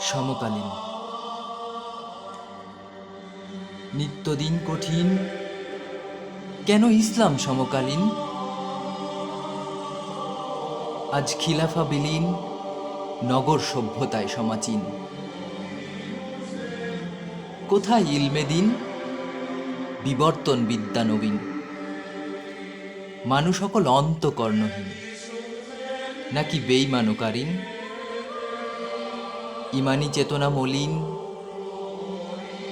সমকালীন। নিত্যদিন কঠিন। কেন ইসলাম সমকালীন? আজ খিলাফা বিলীন, নগর সভ্যতায় সমাচীন। কোথায় ইলমে দিন? বিবর্তন বিদ্যা নবীন। মানুষ সকল অন্তকর্ণহীন। নাকি বেইমানকারীন ইমানি চেতনা মলিন,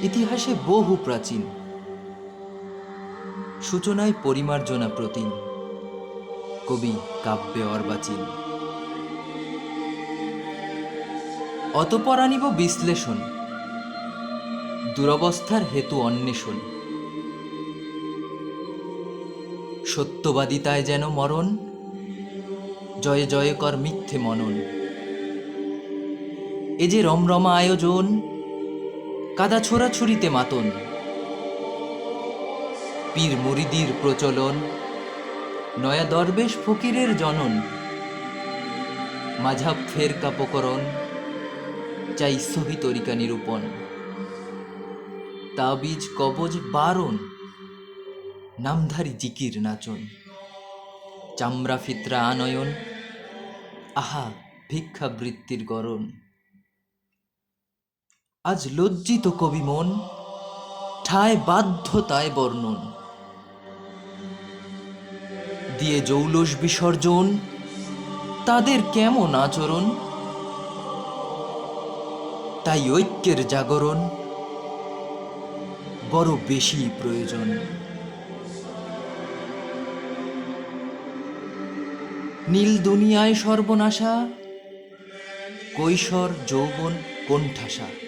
ইতিহাসে বহু প্রাচীন, সূচনায় পরিমার্জনা প্রতিন কবি কাব্যে অর্বাচীন। অতপর আনিব বিশ্লেষণ, দুরবস্থার হেতু অন্বেষণ। সত্যবাদিতায় যেন মরণ, জয়ে জয়ে কর মিথ্যে মনন। এ যে রমরমা আয়োজন, কাদা ছোড়াছুরিতে মাতন। পীর মুরিদির প্রচলন, নয়া দরবেশ ফকিরের জনন। মাঝাব ফের কাপকরণ চাই সহি তরিকা নিরূপণ। তাবিজ, কবজ, বারণ, নামধারী জিকির, নাচন। চামড়া ফিতরা আনয়ন, আহা, ভিক্ষাবৃত্তির গরণ। আজ লজ্জিত কবি মন, ঠায় বাধ্যতায় বর্ণন। দিয়ে জৌলস বিসর্জন, তাদের কেমন আচরণ? তাই ঐক্যের জাগরণ, বড় বেশি প্রয়োজন। নীল দুনিয়ায় সর্বনাশা, কৈশোর যৌবন কোণঠাসা।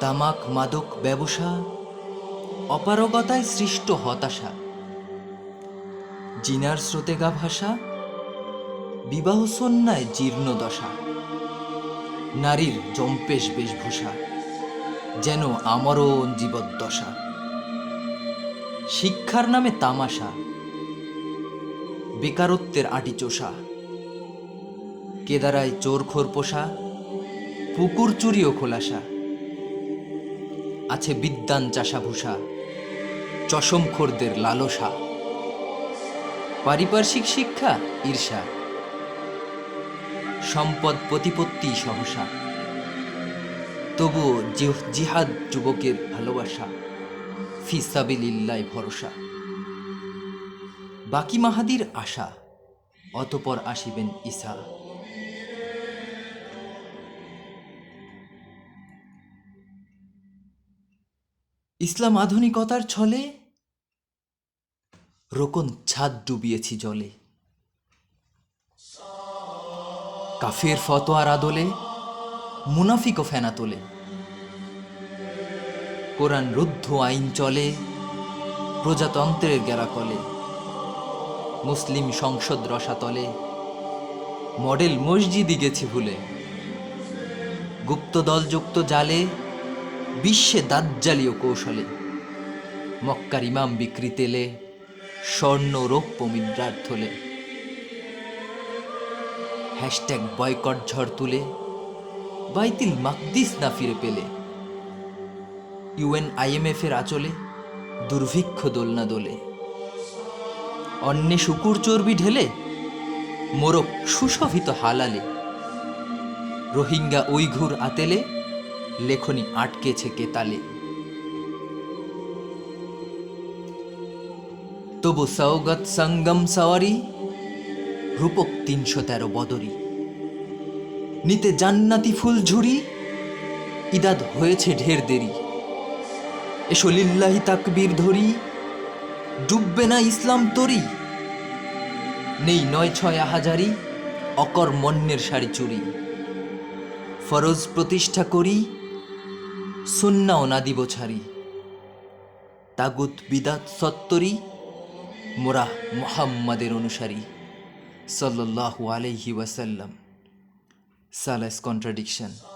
তামাক, মাদক, ব্যবসা, অপারগতায় সৃষ্ট হতাশা। জিনার স্রোতে গা ভাষা বিবাহ সন্ন্যায় জীর্ণ দশা। নারীর জম্পেশ বেশভূষা, যেন আমরণ জীবদ্দশা। শিক্ষার নামে তামাশা, বেকারত্বের আটি চোষা। কেদারায় চোর পোষা, পুকুর চুরি ও খোলাসা। আছে বিদ্যান চাষাভূষা, চশমখোরদের লালসা। পারিপার্শ্বিক শিক্ষা, ঈর্ষা। সম্পদ প্রতিপত্তি সহসা। তবুও জিহাদ যুবকের ভালোবাসা, ফিসাবিলিল্লায় ভরসা। বাকি মাহাদির আশা, অতপর আসিবেন ঈসা ইসলাম আধুনিকতার ছলে রোকন ছাদ ডুবিয়েছি জলে। কাফের ফতোয়ার আদলে মুনাফিকও ফেনা তোলে। কোরআন রুদ্ধ আইন চলে, প্রজাতন্ত্রের গেরাকলে মুসলিম সংসদ রসাতলে মডেল মসজিদই গেছি ভুলে। গুপ্তদল যুক্ত জালে বিশ্বে দাজ্জালীয় কৌশলে। মক্কার ইমাম বিক্রি তেলে স্বর্ণ রৌপ্য মুদ্রার থলে। হ্যাশট্যাগ বয়কট ঝড় তুলে, বাইতিল মাকদিস না ফিরে পেলে। ইউএন আইএমএফ এর আচলে দুর্ভিক্ষ দোলনা দোলে। অন্যে শুকুর চর্বি ঢেলে মোরক সুশোভিত হালালে। রোহিঙ্গা উইঘুর আতেলে লেখনি আটকেছে কেতালে। তবু সৌগত সঙ্গম সওয়ারি, রূপক তিনশো তেরো বদরি। নিতে জান্নাতি ফুল ঝুড়ি ইদাদ হয়েছে ঢের দেরি। এসো লিল্লাহি তাকবীর ধরি, ডুববে না ইসলাম তরি। নেই নয় ছয় হাজারি অকর্মণ্যের শাড়ি চুরি। ফরজ প্রতিষ্ঠা করি সুন্নাও অনাদি বছারি তাগুত বিদাত সত্তরি মোরা মোহাম্মদের অনুসারী সাল্লাহ আলহি ওয়াসাল্লাম। সালাস কন্ট্রাডিকশন।